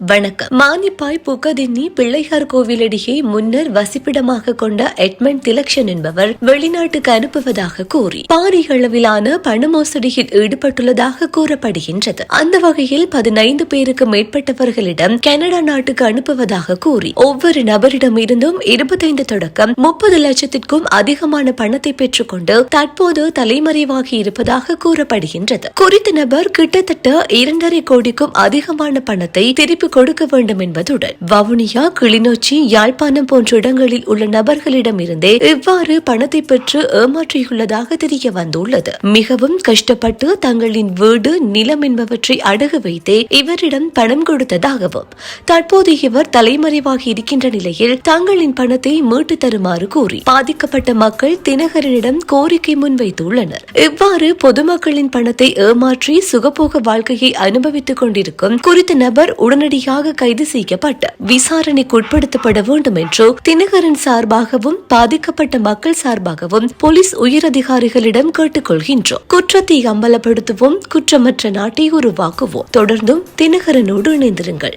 வணக்கம். மானிப்பாய் புகதின்னி பிள்ளையார் கோவிலடியை முன்னர் வசிப்பிடமாக கொண்ட எட்மண்ட் திலக்ஷன் என்பவர் வெளிநாட்டுக்கு அனுப்புவதாக கூறி பாரிய அளவிலான பண மோசடியில் ஈடுபட்டுள்ளதாக கூறப்படுகின்றது. அந்த வகையில் பதினைந்து பேருக்கு மேற்பட்டவர்களிடம் கனடா நாட்டுக்கு அனுப்புவதாக கூறி ஒவ்வொரு நபரிடம் இருந்தும் இருபத்தைந்து தொடக்கம் முப்பது லட்சத்திற்கும் அதிகமான பணத்தை பெற்றுக்கொண்டு தற்போது தலைமறைவாகி இருப்பதாக கூறப்படுகின்றது. குறித்த நபர் கிட்டத்தட்ட இரண்டரை கோடிக்கும் அதிகமான பணத்தை திருப்பி கொடுக்க வேண்டும் என்பதுடன் வவுனியா கிளிநொச்சி யாழ்ப்பாணம் போன்ற இடங்களில் உள்ள நபர்களிடமிருந்தே இவ்வாறு பணத்தை பெற்று ஏமாற்றியுள்ளதாக தெரிய வந்துள்ளது. மிகவும் கஷ்டப்பட்டு தங்களின் வீடு நிலம் என்பவற்றை அடகு வைத்தே இவரிடம் பணம் கொடுத்ததாகவும் தற்போது இவர் தலைமறைவாகி இருக்கின்ற நிலையில் தங்களின் பணத்தை மீட்டு தருமாறு கூறி பாதிக்கப்பட்ட மக்கள் தினகரனிடம் கோரிக்கை முன்வைத்துள்ளனர். இவ்வாறு பொதுமக்களின் பணத்தை ஏமாற்றி சுகபோக வாழ்க்கையை அனுபவித்துக் கொண்டிருக்கும் குறித்த நபர் உடனடி உடனடியாக கைது செய்யப்பட்டு விசாரணைக்கு உட்படுத்தப்பட வேண்டும் என்று தினகரன் சார்பாகவும் பாதிக்கப்பட்ட மக்கள் சார்பாகவும் போலீஸ் உயரதிகாரிகளிடம் கேட்டுக்கொள்கின்றோம். குற்றத்தை அம்பலப்படுத்துவோம் குற்றமற்ற நாட்டை உருவாக்குவோம். தொடர்ந்தும் தினகரனோடு இணைந்திருங்கள்.